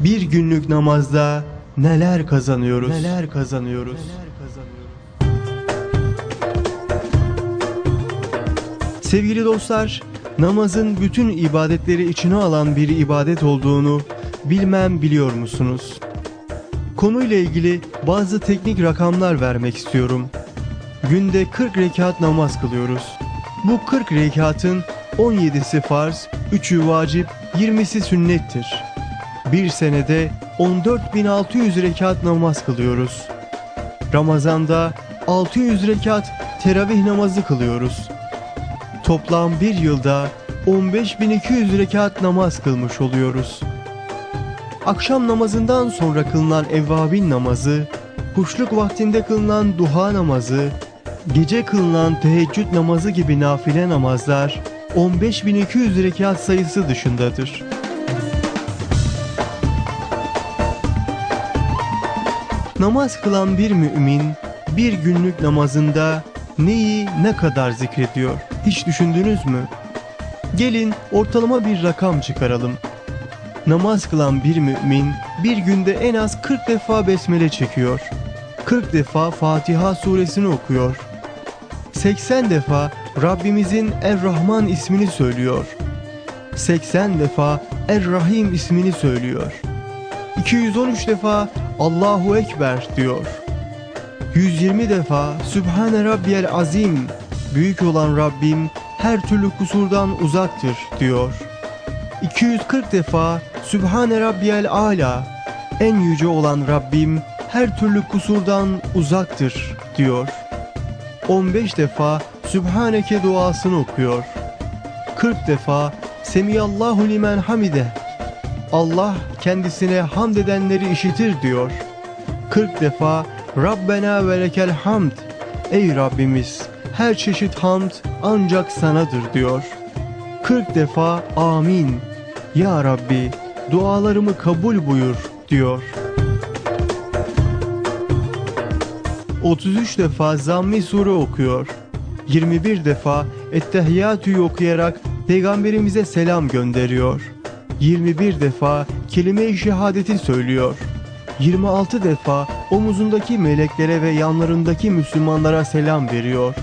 Bir günlük namazda neler kazanıyoruz? Neler kazanıyoruz? Sevgili dostlar, namazın bütün ibadetleri içine alan bir ibadet olduğunu bilmem biliyor musunuz? Konuyla ilgili bazı teknik rakamlar vermek istiyorum. Günde 40 rekat namaz kılıyoruz. Bu 40 rekatın 17'si farz, 3'ü vacip, 20'si sünnettir. Bir senede 14.600 rekat namaz kılıyoruz. Ramazanda 600 rekat teravih namazı kılıyoruz. Toplam bir yılda 15.200 rekat namaz kılmış oluyoruz. Akşam namazından sonra kılınan evvabin namazı, kuşluk vaktinde kılınan duha namazı, gece kılınan teheccüd namazı gibi nafile namazlar 15.200 rekat sayısı dışındadır. Namaz kılan bir mümin bir günlük namazında neyi ne kadar zikrediyor? Hiç düşündünüz mü? Gelin ortalama bir rakam çıkaralım. Namaz kılan bir mümin bir günde en az 40 defa besmele çekiyor. 40 defa Fatiha suresini okuyor. 80 defa Rabbimizin Er-Rahman ismini söylüyor. 80 defa Er-Rahim ismini söylüyor. 213 defa Allahu Ekber diyor. 120 defa Sübhane Rabbiyel Azim, büyük olan Rabbim her türlü kusurdan uzaktır diyor. 240 defa Sübhane Rabbiyel Ala, en yüce olan Rabbim her türlü kusurdan uzaktır diyor. 15 defa Sübhaneke duasını okuyor. 40 defa Semiyallahu limen hamide. Allah kendisine hamd edenleri işitir diyor. 40 defa Rabbena ve hamd. Ey Rabbimiz her çeşit hamd ancak sanadır diyor. 40 defa amin. Ya Rabbi dualarımı kabul buyur diyor. 33 defa Zammi Sure okuyor. 21 defa Ettehiyyatü'yü okuyarak Peygamberimize selam gönderiyor. 21 defa kelime-i şehadeti söylüyor. 26 defa omuzundaki meleklere ve yanlarındaki Müslümanlara selam veriyor.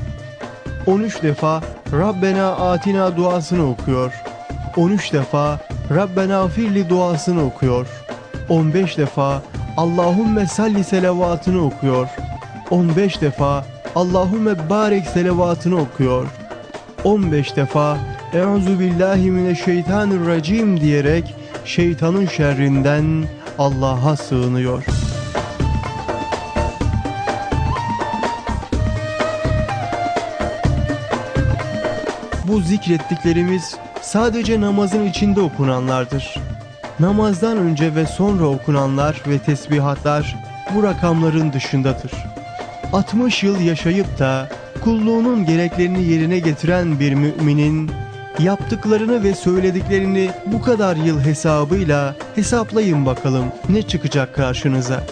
13 defa Rabbena atina duasını okuyor. 13 defa Rabbena firli duasını okuyor. 15 defa Allahümme salli selavatını okuyor. 15 defa Allahümme barek selavatını okuyor. 15 defa Euzu billahi mineşşeytanirracim diyerek şeytanın şerrinden Allah'a sığınıyor. Bu zikrettiklerimiz sadece namazın içinde okunanlardır. Namazdan önce ve sonra okunanlar ve tesbihatlar bu rakamların dışındadır. 60 yıl yaşayıp da kulluğunun gereklerini yerine getiren bir müminin yaptıklarını ve söylediklerini bu kadar yıl hesabıyla hesaplayın bakalım ne çıkacak karşınıza.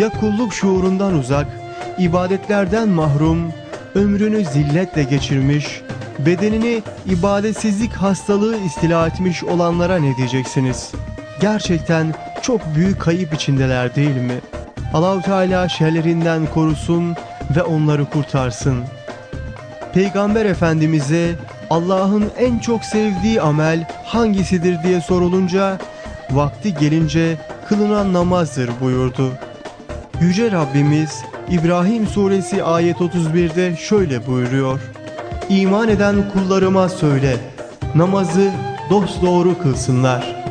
Ya kulluk şuurundan uzak, ibadetlerden mahrum, ömrünü zilletle geçirmiş, bedenini ibadetsizlik hastalığı istila etmiş olanlara ne diyeceksiniz? Gerçekten çok büyük kayıp içindeler değil mi? Allahu Teala şerlerinden korusun ve onları kurtarsın. Peygamber Efendimiz'e Allah'ın en çok sevdiği amel hangisidir diye sorulunca vakti gelince kılınan namazdır buyurdu. Yüce Rabbimiz İbrahim suresi ayet 31'de şöyle buyuruyor. İman eden kullarıma söyle, namazı dosdoğru kılsınlar.''